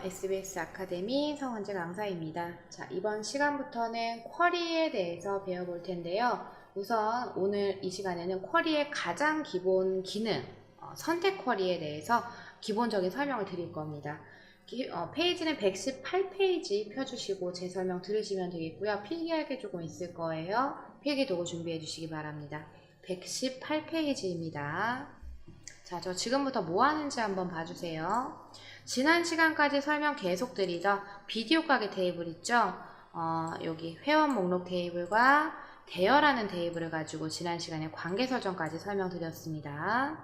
SBS 아카데미 성은재 강사입니다. 자, 이번 시간부터는 쿼리에 대해서 배워볼 텐데요. 우선 오늘 이 시간에는 쿼리의 가장 기본 기능, 어, 선택 쿼리에 대해서 기본적인 설명을 드릴 겁니다. 기- 어, 페이지는 118페이지 펴주시고 제 설명 들으시면 되겠고요. 필기할 게 조금 있을 거예요. 필기 도구 준비해 주시기 바랍니다. 118페이지입니다. 자, 저 지금부터 뭐 하는지 한번 봐주세요. 지난 시간까지 설명 계속 드리던 비디오 가게 테이블 있죠? 어, 여기 회원 목록 테이블과 대여라는 테이블을 가지고 지난 시간에 관계 설정까지 설명드렸습니다.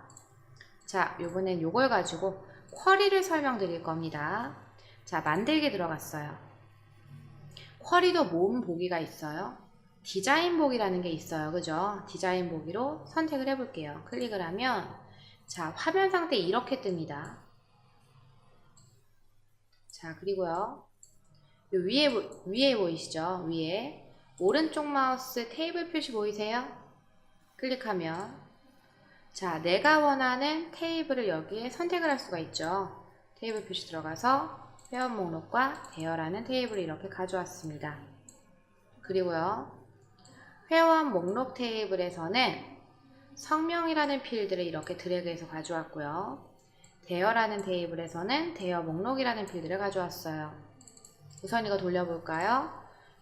자, 요번엔 요걸 가지고 쿼리를 설명드릴 겁니다. 자, 만들기 들어갔어요. 쿼리도 모음 보기가 있어요. 디자인 보기라는 게 있어요. 그죠? 디자인 보기로 선택을 해볼게요. 클릭을 하면 자, 화면 상태 이렇게 뜹니다. 자, 그리고요. 요 위에, 보- 위에 보이시죠? 위에. 오른쪽 마우스 테이블 표시 보이세요? 클릭하면. 자, 내가 원하는 테이블을 여기에 선택을 할 수가 있죠. 테이블 표시 들어가서 회원 목록과 대여라는 테이블을 이렇게 가져왔습니다. 그리고요. 회원 목록 테이블에서는 성명이라는 필드를 이렇게 드래그해서 가져왔고요. 대여라는 테이블에서는 대여 목록이라는 필드를 가져왔어요. 우선 이거 돌려볼까요?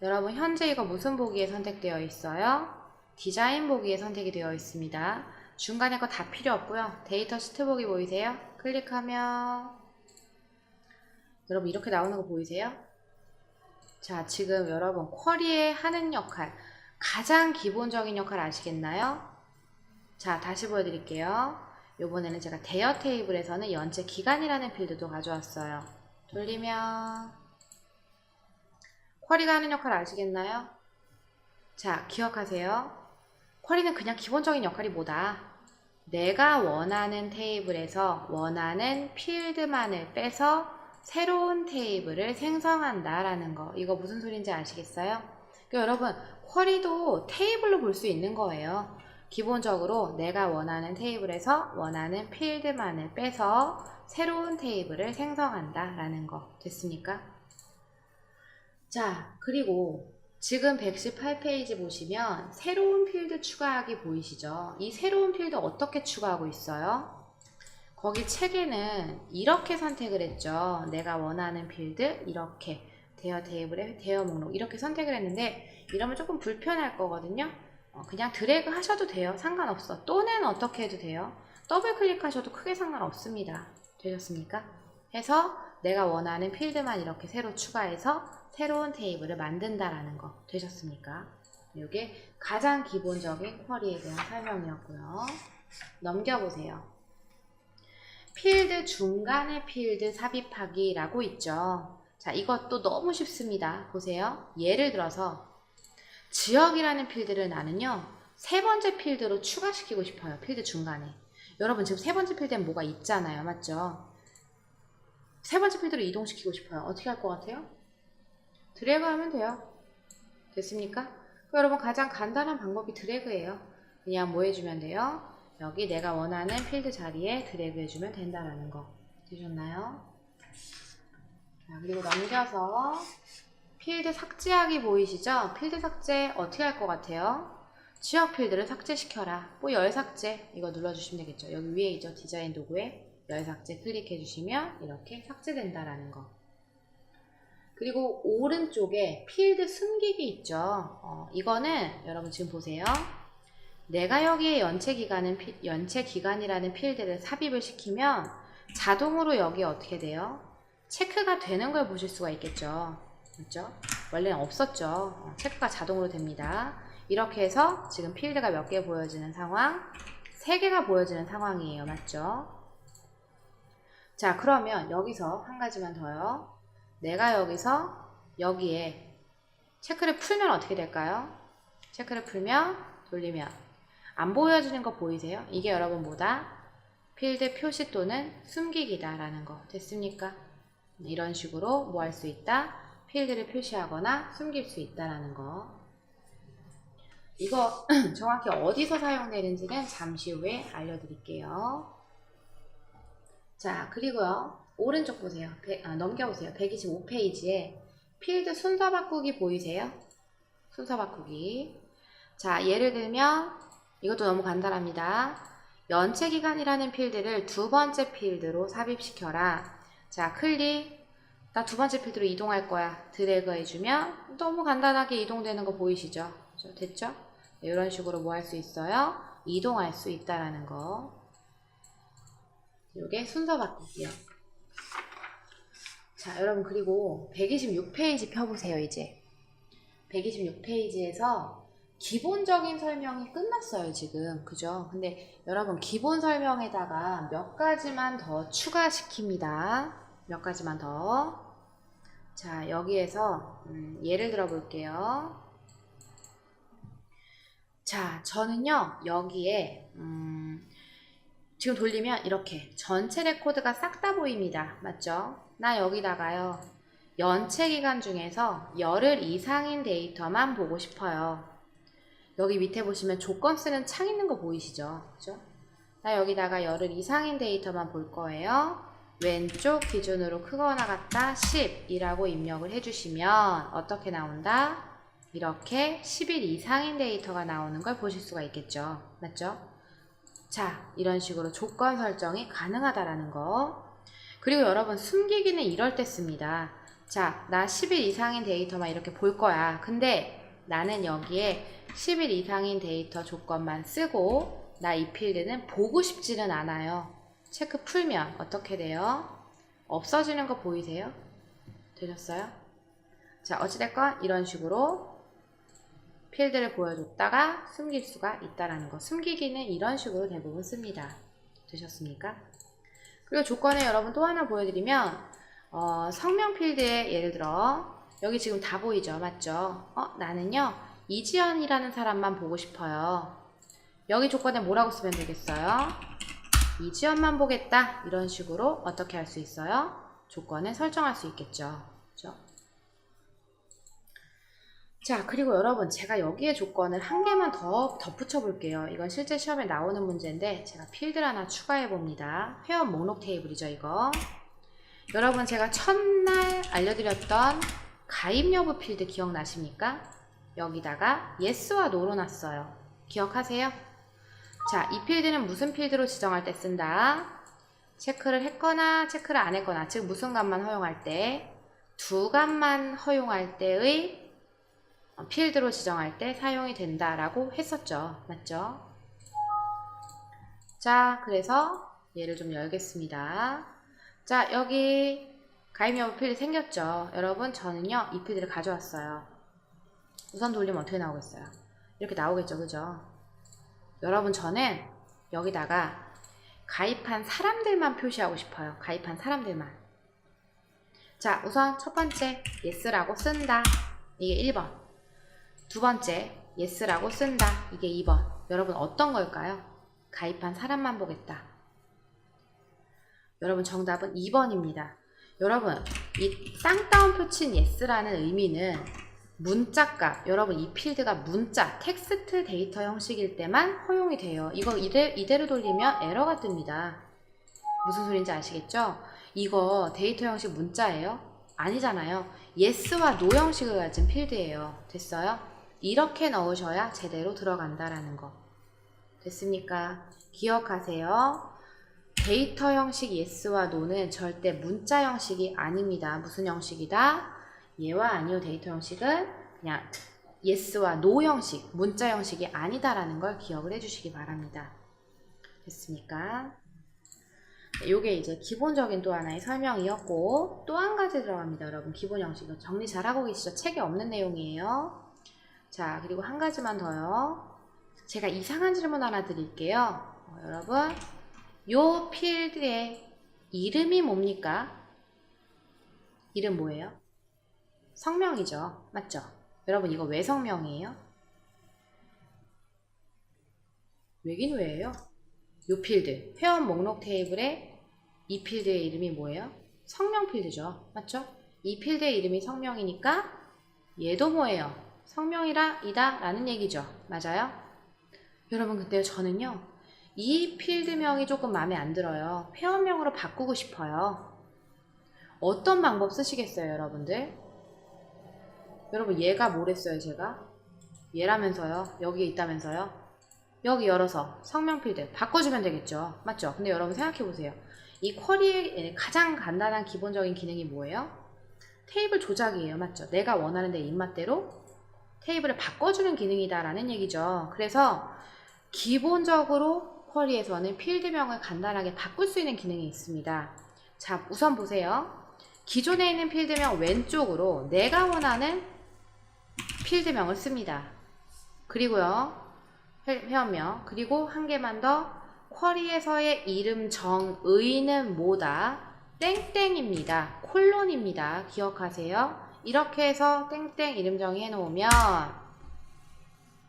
여러분 현재 이거 무슨 보기에 선택되어 있어요? 디자인 보기에 선택이 되어 있습니다. 중간에 거 다 필요 없고요. 데이터 시트 보기 보이세요? 클릭하면 여러분 이렇게 나오는 거 보이세요? 자 지금 여러분 쿼리에 하는 역할 가장 기본적인 역할 아시겠나요? 자, 다시 보여드릴게요. 요번에는 제가 대여 테이블에서는 연체 기간이라는 필드도 가져왔어요. 돌리면 쿼리가 하는 역할 아시겠나요? 자, 기억하세요. 쿼리는 그냥 기본적인 역할이 뭐다? 내가 원하는 테이블에서 원하는 필드만을 빼서 새로운 테이블을 생성한다라는 거. 이거 무슨 소리인지 아시겠어요? 그러니까 여러분, 쿼리도 테이블로 볼 수 있는 거예요. 기본적으로 내가 원하는 테이블에서 원하는 필드만을 빼서 새로운 테이블을 생성한다 라는 거 됐습니까? 자 그리고 지금 118페이지 보시면 새로운 필드 추가하기 보이시죠? 이 새로운 필드 어떻게 추가하고 있어요? 거기 책에는 이렇게 선택을 했죠. 내가 원하는 필드 이렇게 대여 테이블에 대여 목록 이렇게 선택을 했는데 이러면 조금 불편할 거거든요. 어, 그냥 드래그 하셔도 돼요. 상관없어. 또는 어떻게 해도 돼요. 더블 클릭하셔도 크게 상관없습니다. 되셨습니까? 해서 내가 원하는 필드만 이렇게 새로 추가해서 새로운 테이블을 만든다라는 거 되셨습니까? 이게 가장 기본적인 쿼리에 대한 설명이었고요. 넘겨보세요. 필드 중간에 필드 삽입하기라고 있죠. 자, 이것도 너무 쉽습니다. 보세요. 예를 들어서 지역이라는 필드를 나는요, 세 번째 필드로 추가시키고 싶어요. 필드 중간에. 여러분, 지금 세 번째 필드엔 뭐가 있잖아요. 맞죠? 세 번째 필드로 이동시키고 싶어요. 어떻게 할 것 같아요? 드래그 하면 돼요. 됐습니까? 여러분, 가장 간단한 방법이 드래그예요. 그냥 뭐 해주면 돼요? 여기 내가 원하는 필드 자리에 드래그 해주면 된다라는 거. 되셨나요? 자, 그리고 넘겨서 필드 삭제하기 보이시죠? 필드 삭제 어떻게 할 것 같아요? 지역 필드를 삭제시켜라. 뭐 열 삭제 이거 눌러주시면 되겠죠. 여기 위에 있죠. 디자인 도구에 열 삭제 클릭해 주시면 이렇게 삭제된다라는 거. 그리고 오른쪽에 필드 숨기기 있죠. 어, 이거는 여러분 지금 보세요. 내가 여기에 연체 기간은 피- 연체 기간이라는 필드를 삽입을 시키면 자동으로 여기 어떻게 돼요? 체크가 되는 걸 보실 수가 있겠죠. 맞죠? 원래는 없었죠. 어, 체크가 자동으로 됩니다. 이렇게 해서 지금 필드가 몇 개 보여지는 상황? 세 개가 보여지는 상황이에요. 맞죠? 자, 그러면 여기서 한 가지만 더요. 내가 여기서 여기에 체크를 풀면 어떻게 될까요? 체크를 풀면 돌리면 안 보여지는 거 보이세요? 이게 여러분 뭐다? 필드 표시 또는 숨기기다 라는 거 됐습니까? 이런 식으로 뭐 할 수 있다? 필드를 표시하거나 숨길 수 있다라는 거. 이거 정확히 어디서 사용되는지는 잠시 후에 알려드릴게요. 자, 그리고요. 오른쪽 보세요. 백- 아, 넘겨보세요. 125페이지에 필드 순서 바꾸기 보이세요? 순서 바꾸기. 자, 예를 들면 이것도 너무 간단합니다. 연체 기간이라는 필드를 두 번째 필드로 삽입시켜라. 자, 클릭. 나 두 번째 필드로 이동할 거야. 드래그 해주면 너무 간단하게 이동되는 거 보이시죠? 됐죠? 네, 이런 식으로 뭐 할 수 있어요? 이동할 수 있다라는 거. 요게 순서 바꾸기요. 자, 여러분 그리고 126페이지 펴보세요, 이제. 126페이지에서 기본적인 설명이 끝났어요, 지금. 그죠? 근데 여러분 기본 설명에다가 몇 가지만 더 추가시킵니다. 몇 가지만 더. 자, 여기에서 음, 예를 들어 볼게요. 자, 저는요, 여기에, 음, 지금 돌리면 이렇게 전체 레코드가 싹 다 보입니다. 맞죠? 나 여기다가요, 연체 기간 중에서 열흘 이상인 데이터만 보고 싶어요. 여기 밑에 보시면 조건 쓰는 창 있는 거 보이시죠? 그죠? 나 여기다가 열흘 이상인 데이터만 볼 거예요. 왼쪽 기준으로 크거나 같다 10이라고 입력을 해주시면 어떻게 나온다? 이렇게 10일 이상인 데이터가 나오는 걸 보실 수가 있겠죠. 맞죠? 자, 이런 식으로 조건 설정이 가능하다라는 거. 그리고 여러분 숨기기는 이럴 때 씁니다. 자, 나 10일 이상인 데이터만 이렇게 볼 거야. 근데 나는 여기에 10일 이상인 데이터 조건만 쓰고 나 이 필드는 보고 싶지는 않아요. 체크 풀면 어떻게 돼요? 없어지는 거 보이세요? 되셨어요? 자, 어찌됐건 이런 식으로 필드를 보여줬다가 숨길 수가 있다라는 거. 숨기기는 이런 식으로 대부분 씁니다. 되셨습니까? 그리고 조건에 여러분 또 하나 보여드리면 어, 성명 필드에 예를 들어 여기 지금 다 보이죠? 맞죠? 어, 나는요 이지연이라는 사람만 보고 싶어요. 여기 조건에 뭐라고 쓰면 되겠어요? 이지연만 보겠다 이런 식으로 어떻게 할 수 있어요? 조건을 설정할 수 있겠죠. 그죠? 자, 그리고 여러분, 제가 여기에 조건을 한 개만 더 덧붙여 볼게요. 이건 실제 시험에 나오는 문제인데, 제가 필드를 하나 추가해 봅니다. 회원 목록 테이블이죠, 이거. 여러분, 제가 첫날 알려드렸던 가입 여부 필드 기억나십니까? 여기다가 yes와 no로 놨어요. 기억하세요? 자, 이 필드는 무슨 필드로 지정할 때 쓴다? 체크를 했거나 체크를 안 했거나, 즉 무슨 값만 허용할 때, 두 값만 허용할 때의 어, 필드로 지정할 때 사용이 된다라고 했었죠. 맞죠? 자, 그래서 얘를 좀 열겠습니다. 자, 여기 가입 여부 필드 생겼죠. 여러분, 저는요, 이 필드를 가져왔어요. 우선 돌리면 어떻게 나오겠어요? 이렇게 나오겠죠, 그죠? 여러분, 저는 여기다가 가입한 사람들만 표시하고 싶어요. 가입한 사람들만. 자, 우선 첫 번째, yes라고 쓴다. 이게 1번. 두 번째, yes라고 쓴다. 이게 2번. 여러분 어떤 걸까요? 가입한 사람만 보겠다. 여러분 정답은 2번입니다. 여러분 이 쌍따옴표 친 yes라는 의미는 문자값, 여러분 이 필드가 문자, 텍스트 데이터 형식일 때만 허용이 돼요. 이거 이대, 이대로 돌리면 에러가 뜹니다. 무슨 소린지 아시겠죠? 이거 데이터 형식 문자예요? 아니잖아요. yes와 no 형식을 가진 필드예요. 됐어요? 이렇게 넣으셔야 제대로 들어간다라는 거. 됐습니까? 기억하세요. 데이터 형식 yes와 no는 절대 문자 형식이 아닙니다. 무슨 형식이다? 얘와 아니오 데이터 형식은 그냥 yes와 no 형식, 문자 형식이 아니다라는 걸 기억을 해주시기 바랍니다. 됐습니까? 요게 이제 기본적인 또 하나의 설명이었고 또 한 가지 들어갑니다 여러분 기본 형식 정리 잘하고 계시죠? 책에 없는 내용이에요 자 그리고 한 가지만 더요 제가 이상한 질문 하나 드릴게요 어, 여러분 요 필드의 이름이 뭡니까? 이름 뭐예요? 성명이죠 맞죠? 여러분 이거 왜 성명이에요? 왜긴 왜예요? 요 필드 회원 목록 테이블에 이 필드의 이름이 뭐예요? 성명 필드죠. 맞죠? 이 필드의 이름이 성명이니까 얘도 뭐예요? 성명이라 이다 라는 얘기죠. 맞아요? 여러분 근데 저는요 이 필드명이 조금 마음에 안 들어요. 회원명으로 바꾸고 싶어요. 어떤 방법 쓰시겠어요, 여러분들? 여러분, 얘가 뭐랬어요, 제가? 얘라면서요. 여기에 있다면서요. 여기 열어서 성명 필드 바꿔주면 되겠죠. 맞죠? 근데 여러분 생각해보세요. 이 쿼리의 가장 간단한 기본적인 기능이 뭐예요? 테이블 조작이에요. 맞죠? 내가 원하는 내 입맛대로 테이블을 바꿔주는 기능이다 라는 얘기죠. 그래서 기본적으로 쿼리에서는 필드명을 간단하게 바꿀 수 있는 기능이 있습니다. 자, 우선 보세요. 기존에 있는 필드명 왼쪽으로 내가 원하는 필드명을 씁니다. 그리고요. 회- 회원명 그리고 한 개만 더 쿼리에서의 이름 정의는 뭐다? 땡땡입니다. 콜론입니다. 기억하세요. 이렇게 해서 땡땡 이름 정의해 놓으면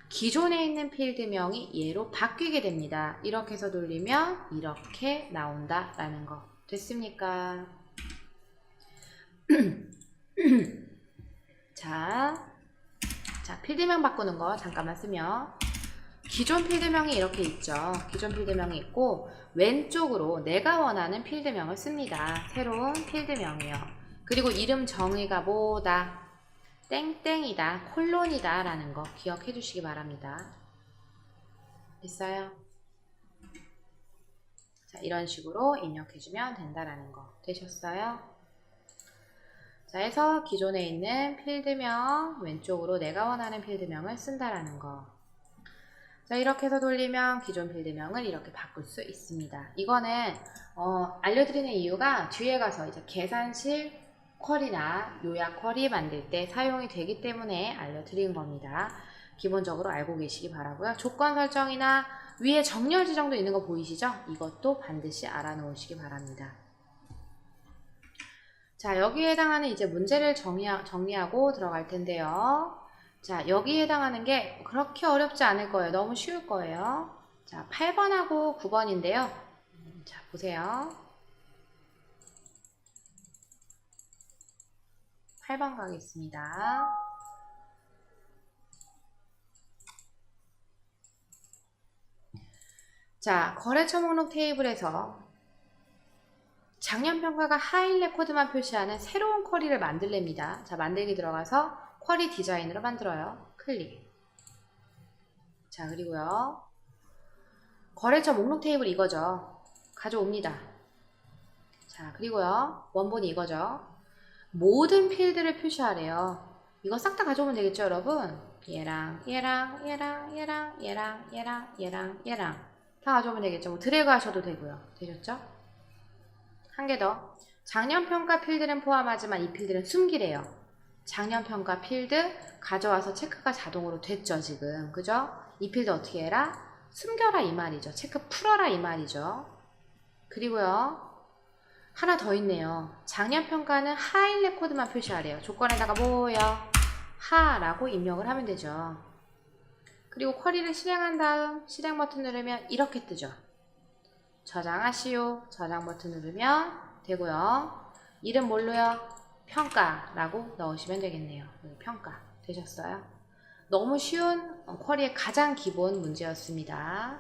기존에 있는 필드명이 얘로 바뀌게 됩니다. 이렇게 해서 돌리면 이렇게 나온다 라는 거. 됐습니까? 자, 자, 필드명 바꾸는 거 잠깐만 쓰면 기존 필드명이 이렇게 있죠. 기존 필드명이 있고 왼쪽으로 내가 원하는 필드명을 씁니다. 새로운 필드명이요. 그리고 이름 정의가 뭐다? 땡땡이다, 콜론이다 라는 거 기억해 주시기 바랍니다. 됐어요? 자, 이런 식으로 입력해 주면 된다라는 거 되셨어요? 자, 해서 기존에 있는 필드명 왼쪽으로 내가 원하는 필드명을 쓴다라는 거. 자, 이렇게 해서 돌리면 기존 필드명을 이렇게 바꿀 수 있습니다. 이거는 어, 알려드리는 이유가 뒤에 가서 이제 계산실 쿼리나 요약 쿼리 만들 때 사용이 되기 때문에 알려드린 겁니다. 기본적으로 알고 계시기 바라고요. 조건 설정이나 위에 정렬 지정도 있는 거 보이시죠? 이것도 반드시 알아놓으시기 바랍니다. 자, 여기에 해당하는 이제 문제를 정리, 정리하고 들어갈 텐데요. 자, 여기에 해당하는 게 그렇게 어렵지 않을 거예요. 너무 쉬울 거예요. 자, 8번하고 9번인데요. 자, 보세요. 8번 가겠습니다. 자, 거래처 목록 테이블에서 작년 평가가 하일 레 코드만 표시하는 새로운 쿼리를 만들랍니다. 자, 만들기 들어가서 쿼리 디자인으로 만들어요. 클릭. 자, 그리고요. 거래처 목록 테이블 이거죠. 가져옵니다. 자, 그리고요. 원본이 이거죠. 모든 필드를 표시하래요. 이거 싹 다 가져오면 되겠죠, 여러분? 얘랑, 얘랑, 얘랑, 얘랑, 얘랑, 얘랑, 얘랑, 얘랑. 다 가져오면 되겠죠. 뭐 드래그 하셔도 되고요. 되셨죠? 한 개 더. 작년 평가 필드는 포함하지만 이 필드는 숨기래요. 작년 평가 필드 가져와서 체크가 자동으로 됐죠, 지금. 그죠? 이 필드 어떻게 해라? 숨겨라 이 말이죠. 체크 풀어라 이 말이죠. 그리고요. 하나 더 있네요. 작년 평가는 하일 레코드만 표시하래요. 조건에다가 뭐요? 하라고 입력을 하면 되죠. 그리고 쿼리를 실행한 다음 실행 버튼 누르면 이렇게 뜨죠. 저장하시오. 저장 버튼 누르면 되고요. 이름 뭘로요? 평가라고 넣으시면 되겠네요. 평가 되셨어요? 너무 쉬운 쿼리의 가장 기본 문제였습니다.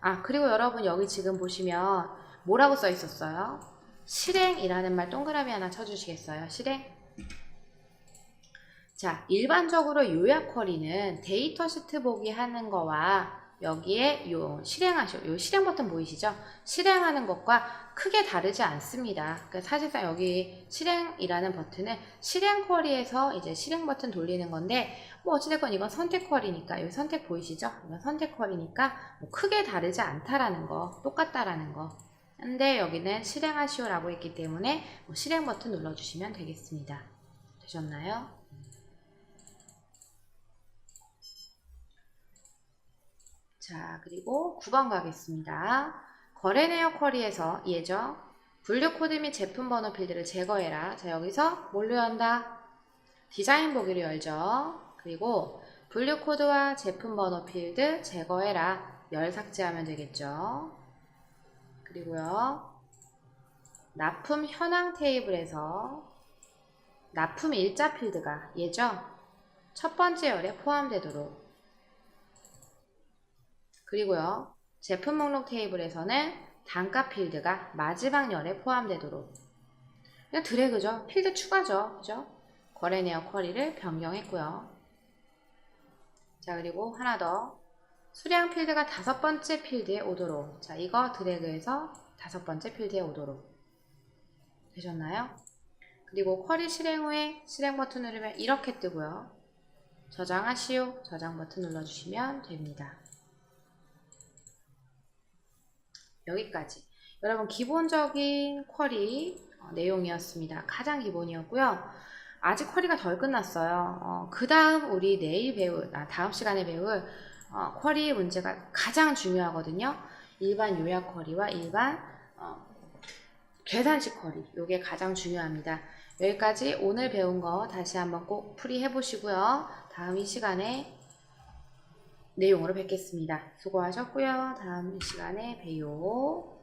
아 그리고 여러분 여기 지금 보시면 뭐라고 써 있었어요? 실행이라는 말 동그라미 하나 쳐주시겠어요? 실행. 자, 일반적으로 요약 쿼리는 데이터 시트 보기 하는 거와 여기에 요 실행하셔, 요 실행 버튼 보이시죠? 실행하는 것과 크게 다르지 않습니다. 그러니까 사실상 여기 실행이라는 버튼은 실행 쿼리에서 이제 실행 버튼 돌리는 건데 뭐 어찌됐건 이건 선택 쿼리니까 여기 선택 보이시죠? 이건 선택 쿼리니까 뭐 크게 다르지 않다라는 거, 똑같다라는 거. 근데 여기는 실행하시오라고 했기 때문에 뭐 실행 버튼 눌러주시면 되겠습니다. 되셨나요? 자, 그리고 9번 가겠습니다. 거래 내역 쿼리에서 예정, 분류 코드 및 제품 번호 필드를 제거해라. 자, 여기서 뭘로 연다? 디자인 보기로 열죠. 그리고 분류 코드와 제품 번호 필드 제거해라. 열 삭제하면 되겠죠. 그리고요. 납품 현황 테이블에서 납품 일자 필드가 예정 첫 번째 열에 포함되도록 그리고요. 제품 목록 테이블에서는 단가 필드가 마지막 열에 포함되도록 그냥 드래그죠. 필드 추가죠. 그죠? 거래 내역 쿼리를 변경했고요. 자, 그리고 하나 더. 수량 필드가 다섯 번째 필드에 오도록. 자, 이거 드래그해서 다섯 번째 필드에 오도록. 되셨나요? 그리고 쿼리 실행 후에 실행 버튼 누르면 이렇게 뜨고요. 저장하시오. 저장 버튼 눌러주시면 됩니다. 여기까지. 여러분 기본적인 쿼리 어, 내용이었습니다. 가장 기본이었고요. 아직 쿼리가 덜 끝났어요. 그 다음 우리 내일 배울, 아, 다음 시간에 배울 어, 쿼리 문제가 가장 중요하거든요. 일반 요약 쿼리와 일반 어, 계산식 쿼리. 이게 가장 중요합니다. 여기까지 오늘 배운 거 다시 한번 꼭 풀이해 보시고요. 다음 이 시간에 내용으로 뵙겠습니다. 수고하셨고요. 다음 시간에 봬요.